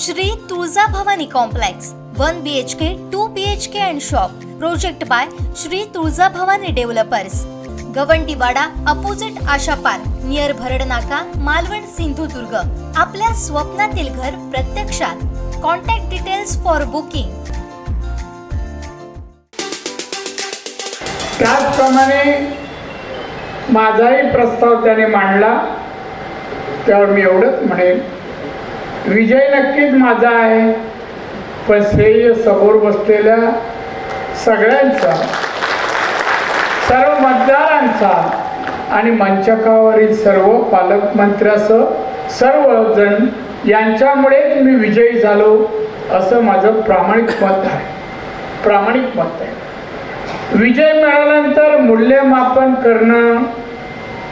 Shri Tulja Bhavani complex one B H K two B H K and shop project by Shri Tulja Bhavani developers Gawandiwada opposite Asha park near Bharad Naka Malvan Sindhudurg. आपल्या स्वप्नातील घर प्रत्यक्षात. Contact details for booking त्याचप्रमाणे माझाही प्रस्ताव त्याने मांडला. त्यावर मी एवढंच म्हणेन. विजय नक्कीच माझा आहे. पण श्रेय समोर बसलेल्या सगळ्यांचा सर्व मतदारांचा आणि मंचकावरील सर्व पालकमंत्र्यासह सर्वजण यांच्यामुळेच मी विजयी झालो असं माझं प्रामाणिक मत आहे. प्रामाणिक मत आहे. विजय मिळाल्यानंतर मूल्यमापन करणं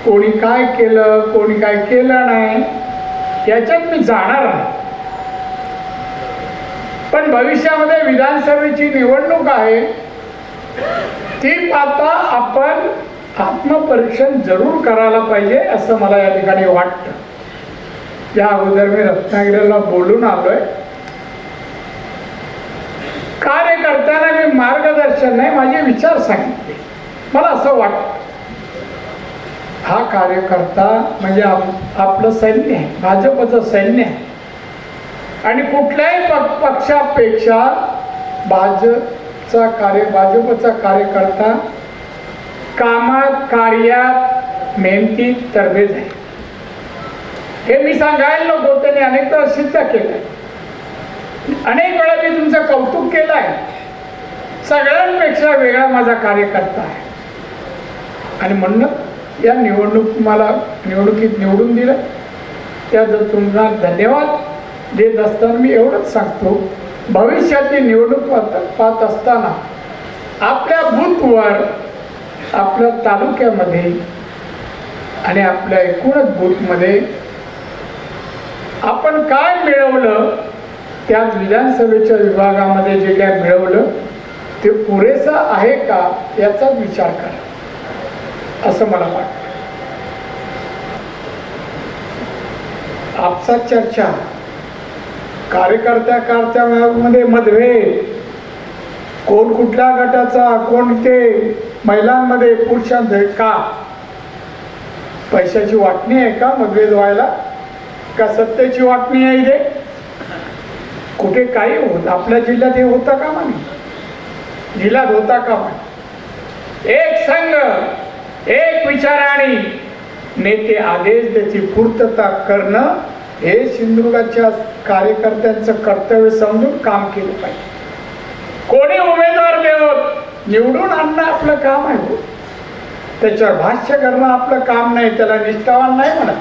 कोणी काय केलं कोणी काय केलं नाही याच्यात मी जाणार आहे. पण भविष्यामध्ये विधानसभेची निवडणूक आहे ती पाहता आपण आत्मपरीक्षण जरूर करायला पाहिजे असं मला या ठिकाणी वाटतं. या अगोदर मी रत्नागिरीला बोलून आलोय. कार्य करताना मी मार्गदर्शन नाही माझे विचार सांगितले. मला असं वाटतं. हा कार्यकर्ता म्हणजे आप आपलं सैन्य आहे भाजपचं सैन्य आहे. आणि कुठल्याही प पक्षापेक्षा भाजपचा कार्य भाजपचा कार्यकर्ता कामात कार्यात मेहनती तरबेज आहे. हे मी सांगायला नको त्यांनी अनेकदा सिद्ध केलं आहे अनेक वेळा मी तुमचं कौतुक केलं आहे सगळ्यांपेक्षा वेगळा माझा कार्यकर्ता आहे. आणि म्हणून या निवडणूक मला निवडणुकीत निवडून दिलं. त्यात तुम्हाला धन्यवाद. देत असताना मी एवढंच सांगतो. भविष्यातली निवडणूक पाहत पाहत असताना आपल्या बूथवर आपल्या तालुक्यामध्ये आणि आपल्या एकूणच बूथमध्ये आपण काय मिळवलं? त्या विधानसभेच्या विभागामध्ये जे काय मिळवलं ते पुरेसं आहे का? याचा विचार करा. असं मला वाटतं. आपसात चर्चा कार्यकर्त्या कारत्यामध्ये मतभेद कोण कुठल्या गटाचा कोण ते महिलांमध्ये पुरुषांमध्ये का? पैशाची वाटणी आहे का? मतभेद व्हायला? का सत्तेची वाटणी आहे इथे? कुठे काही होत आपल्या जिल्ह्यात हे होता का म्हणे? जिल्ह्यात होता का म्हणे? एक संघ एक विचाराने नेते आदेश त्याची पूर्तता करणं हे सिंधुदुर्गाच्या कार्यकर्त्यांचं कर्तव्य समजून काम केलं पाहिजे. कोणी उमेदवार देवत? निवडून आणणं आपलं काम आहे हो. त्याच्यावर भाष्य करणं आपलं काम नाही त्याला निष्ठावान नाही म्हणत.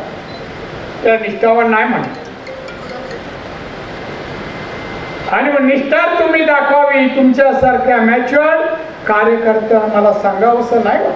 त्याला निष्ठावान नाही म्हणत. आणि मग निष्ठा तुम्ही दाखवावी तुमच्यासारख्या मॅच्युअर कार्यकर्त्यांना मला सांगावंसं नाही वाटत.